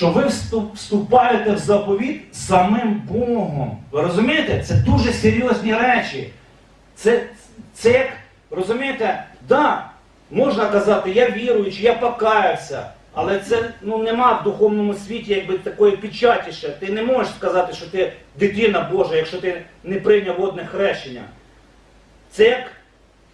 що ви вступаєте в заповіт самим Богом. Ви розумієте? Це дуже серйозні речі. Це, це як, розумієте, да, можна казати, я віруючий, я покаявся, але це ну, нема в духовному світі якби такої печаті ще. Ти не можеш сказати, що ти дитина Божа, якщо ти не прийняв водне хрещення. Це як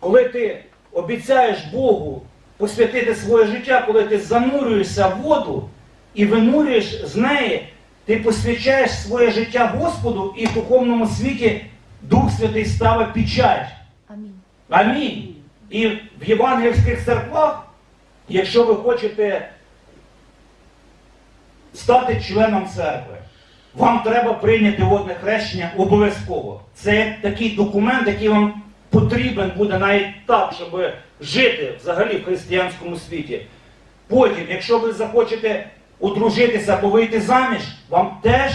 коли ти обіцяєш Богу посвятити своє життя, коли ти занурюєшся в воду і винурюєш з неї, ти посвячаєш своє життя Господу і в духовному світі Дух Святий ставить печать. Амінь. Амінь. І в євангельських церквах, якщо ви хочете стати членом церкви, вам треба прийняти водне хрещення обов'язково. Це такий документ, який вам потрібен буде навіть так, щоб жити взагалі в християнському світі. Потім, якщо ви захочете одружитися або вийти заміж, вам теж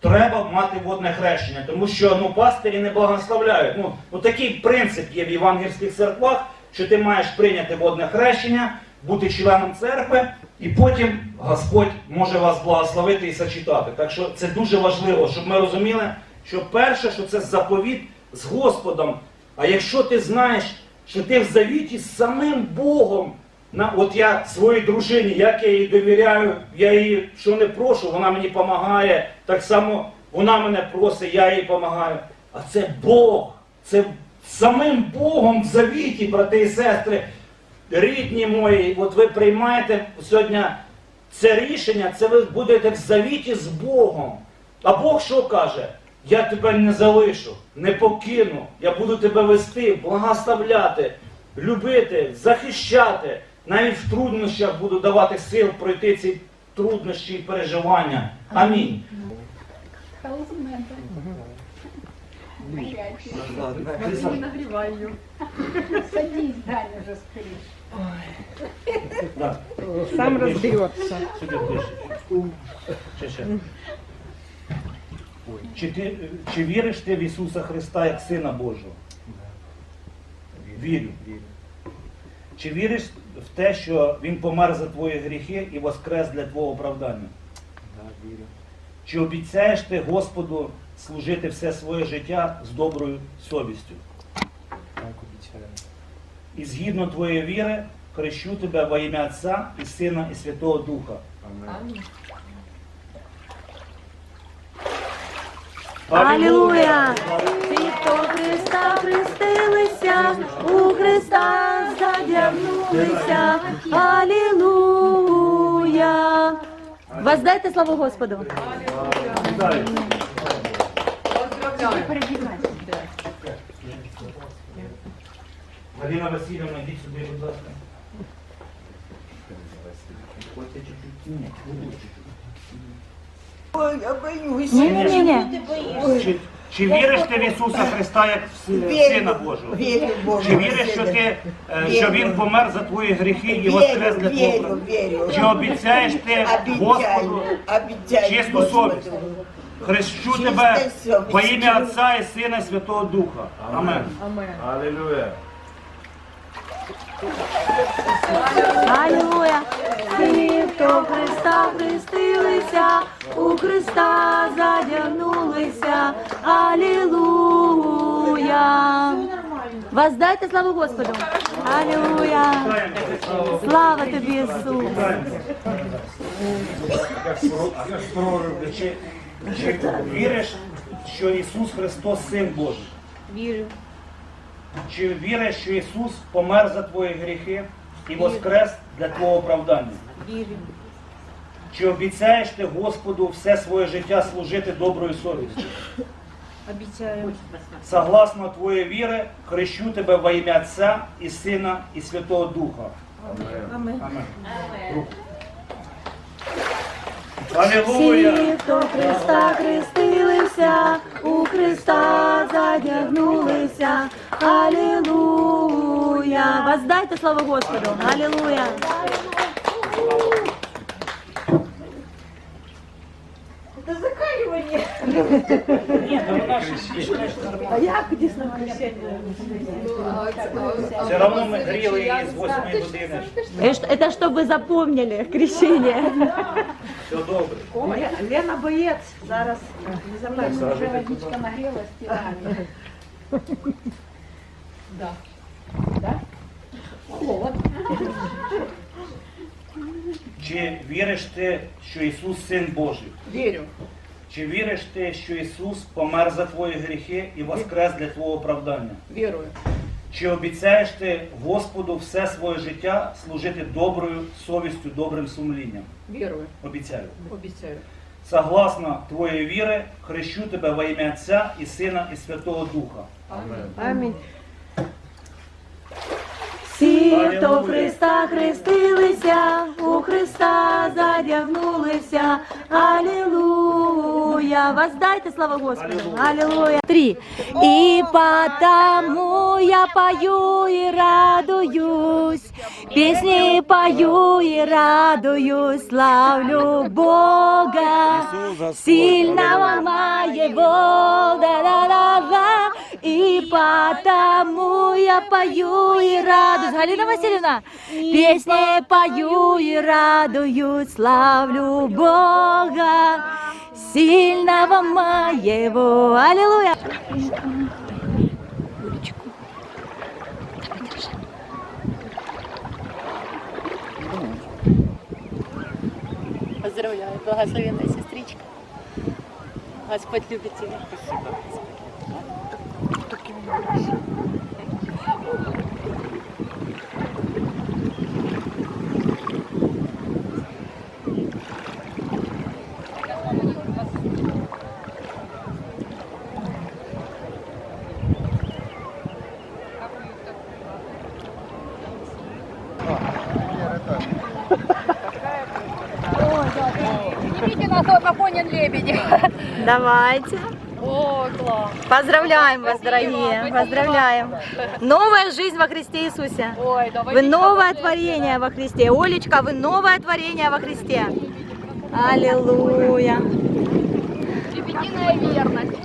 треба мати водне хрещення, тому що ну, пастирі не благословляють. Ну, ну, такий принцип є в євангельських церквах, що ти маєш прийняти водне хрещення, бути членом церкви, і потім Господь може вас благословити і зачитати. Так що це дуже важливо, щоб ми розуміли, що перше, що це заповіт з Господом. А якщо ти знаєш, що ти в завіті з самим Богом, на, от я своїй дружині, як я їй довіряю, я її що не прошу, вона мені допомагає. Так само вона мене просить, я їй допомагаю. А це Бог. Це самим Богом в завіті, брати і сестри. Рідні мої, от ви приймаєте сьогодні це рішення, це ви будете в завіті з Богом. А Бог що каже? Я тебе не залишу, не покину, я буду тебе вести, благословляти, любити, захищати. Навіть в труднощах буду давати сил пройти ці труднощі і переживання. Амінь. Не. Садись, Даня, уже скорее. Сам Сюди ближче. Ще. Чи, ти, чи віриш ти в Ісуса Христа як Сина Божого? Вірю. Чи віриш в те, що Він помер за твої гріхи і воскрес для твого оправдання? Да, вірю. Чи обіцяєш ти Господу служити все своє життя з доброю совістю? Так, обіцяю. І згідно твоєї віри, хрещу тебе во ім'я Отця і Сина і Святого Духа. Амінь. Алілуя! Ті, хто Христа хрестилися, у Христа задягнулися. Алілуя! Воздайте славу Господу. Вітаю. Галина Васильівна, йдіть сюди, будь ласка. Ой, я боюсь. Ні, ні, ні. Чи, віриш ти в Ісуса Христа як в Сина Божого? Вірю в Бога. Чи віриш, що, ти, е, що Він помер за твої гріхи і воскрес для твого? вірю, вірю. Чи обіцяєш ти Господу. Господу. совість? Хрещу тебе во ім'я Отця і Сина і Святого Духа. Амен. Амен. Алілуя. Алілуя! Христа хрестилися, у Христа задягнулися. Алілуя! Воздайте славу Господу. Алілуя! Слава тобі, Ісус! Чи, чи віриш, що Ісус Христос Син Божий? Вірю. Чи віриш, що Ісус помер за твої гріхи і воскрес для твого оправдання? Вірю. Чи обіцяєш ти Господу все своє життя служити доброю совістю? Обіцяю. Согласно твоєї віри, хрещу тебе во ім'я Отця і Сина і Святого Духа. Амен. Амен. Всі, хто Христа хрестилися, у Христа задягнулися. Алілуя! Воздайте славу Господу! Алілуя! закаливание. Ні, та вона ж А як дійсно хрещення? все одно ми гріли її з 8 години. Это, это чтобы вы запомнили крещение. Все добре. Ле- Лена боец. Зараз. Не забудь. Сажа. Водичка нагрелась, стирали. Да. Да? Холод. Чи віриш ти, що Ісус Син Божий? Верю. Чи віриш ти, що Ісус помер за твої гріхи і воскрес для твого оправдання? Верую. Чи обіцяєш ти Господу все своє життя служити доброю совістю, добрим сумлінням? Верую. Обіцяю. Обещаю. Согласно твоєї віри, хрещу тебе во ім'я Отця і Сина і Святого Духа. Аминь. Всі, хто в Христа хрестилися, у Христа задягнулися. Аллилуйя. Воздайте слава Господу. Аллилуйя. Три. И потому я пою и радуюсь, песни пою и радуюсь, славлю Бога, сильного моего, да-да-да-да. И потому я пою и радуюсь. Галина Васильевна, песни пою и радуюсь, славлю Бога, сильного моего. Аллилуйя. Поздравляю, благословенная сестричка. Господь любит тебя. Снимите Давайте. О, класс. Поздравляем вас, дорогие. Поздравляем. Новая жизнь во Христе Иисусе. Вы новое творение во Христе. Олечка, вы новое творение во Христе. Аллилуйя. Лебединая верность.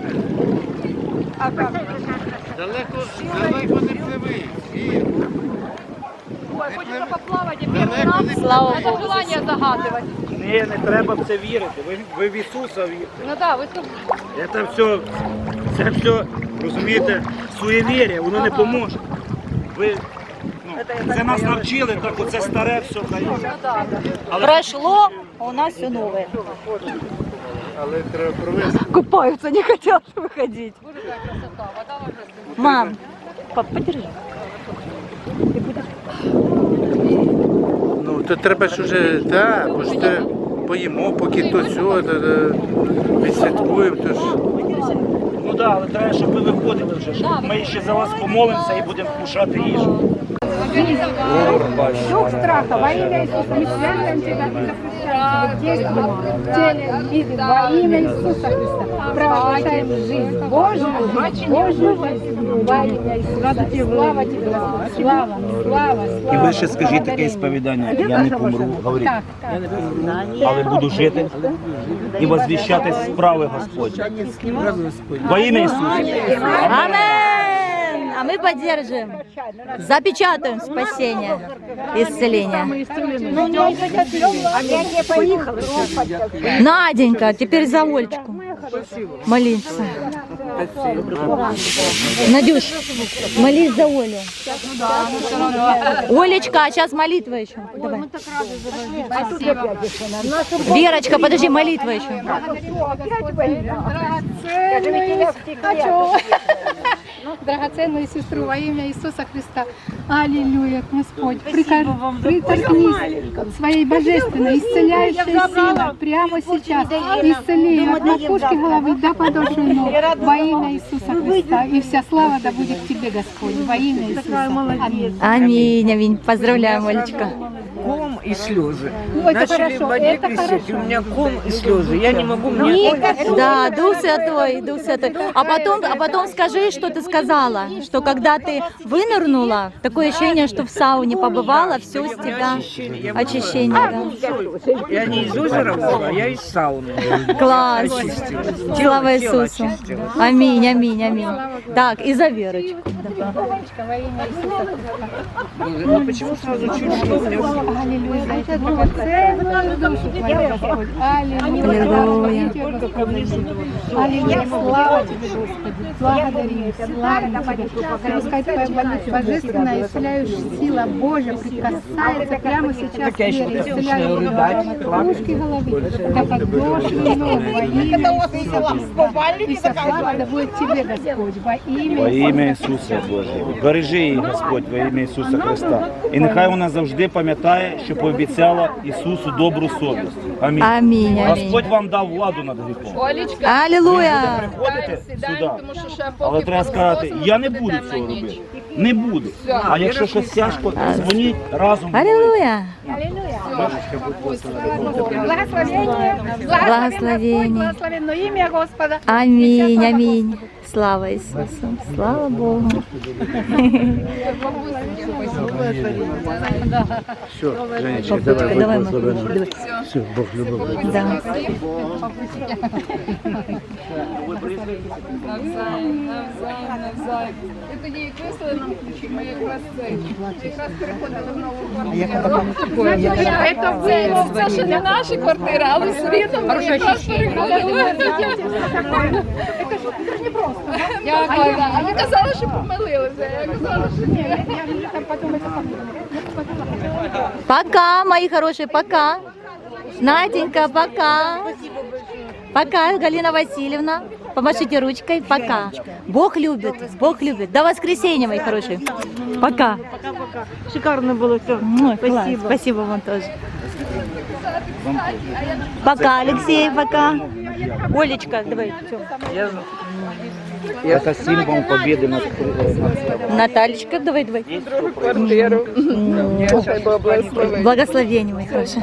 Далеко, далеко не пливи. Вір. Ой, хочется поплавать, и первый раз. Слава Надо Богу. желание загадывать. Ні, не треба в це вірити. Ви, ви в Ісуса вірите. Ну да, вы тут Це все, це все, розумієте, суєвір'я, воно не поможе. Ви, ну, це нас навчили, так оце старе все дається. Прошло, а у нас все новое. Але треба провести. Купаются, не хотят выходить. боже, какая красота. Вода божественная. Мам, пап, подержи. Ну, то треба ж уже, так, бо ж те поїмо, поки то цього, то, то, відсвяткуємо, то ж. Ну так, але треба, щоб ви виходили вже. Щоб ми ще за вас помолимося і будемо кушати їжу. Дух страха во имя Иисуса, мы связываем тебя и запрещаем тебе действовать в теле, виды во имя Иисуса Христа. Провозглашаем жизнь Божию, жизнь Божию во имя Иисуса. Слава тебе, Господь, слава, слава, слава. І ви ще скажіть таке сповідання, я не помру, говоріть, Так, так. але буду жити і возвіщати справи Господні. Во ім'я Ісуса. Амен! А мы поддержим. Запечатаем спасение, исцеление. Наденька, теперь за Олечку. Молиться. Надюш, молись за Олю. Олечка, а сейчас молитва еще. Давай. Верочка, подожди, молитва еще. Драгоценную сестру во имя Иисуса Христа. Аллилуйя, Господь. Прикор- Приторкнись своей божественной, исцеляющей силой прямо сейчас. Исцели ее от макушки головы до подошвы ног во имя Иисуса Христа. И вся слава да будет тебе, Господь, во имя Иисуса. Аминь. Аминь, аминь. Поздравляем, Олечка. Ком и слезы. Ну, это Начали в хорошо, воде это и у хорошо. меня ком и слезы. Я не могу, мне Да, Дух Святой, Дух Святой. А потом, а потом скажи, что ты сказала, что когда ты вынырнула, такое ощущение, что в сауне побывала, все с тебя очищение. Я не из озера была, я из сауны. Класс. Слава Иисусу. Аминь, аминь, аминь. Так, и за Верочку. Ну почему сразу чуть что? Аллилуйя. Аллилуйя. Аллилуйя. Слава тебе, Господи. Благодарим, славим тебя. Пускай твоя божественная исцеляющая сила Божья прикасается прямо сейчас к вере, исцеляя кружки головы, ног во имя Иисуса Христа. И вся слава да будет тебе, Господь, во имя Во Иисуса Боже. Бережи її, Господь, во ім'я Ісуса Христа. І нехай вона завжди пам'ятає, що пообіцяла Ісусу добру совість. Амінь. Амінь, амінь. Господь вам дав владу над гріхом. Аллилуйя. Приходите сюди, але треба сказати, я не буду цього робити. Не буду. А якщо щось тяжко, дзвоніть разом. Аллилуйя. Благословение, Благословение. благословенно имя Господа. Аминь, аминь. Слава Иисусу. Слава Богу. Все, Женечка, давай, давай. Давай. Все, Бог любов. Да. І тоді як вислали нам ключі, ми якраз це якраз переходили в нову квартиру. Це було ще не наша квартира, але світом ми якраз переходили. Дякую. А ви казали, що помилилися. Я казала, що ні. Пока, мои хорошие, пока. Наденька, пока. Пока, Галина Васильевна. Помашите ручкой. Пока. Бог любит, Бог любит. До воскресенья, мои хорошие. Пока. Шикарно було все. Класс. Спасибо вам тоже. Пока, Алексей, пока. Олечка, давай. всё. Це символ победы над Наталечка, давай, давай. Благословение, мои хорошие.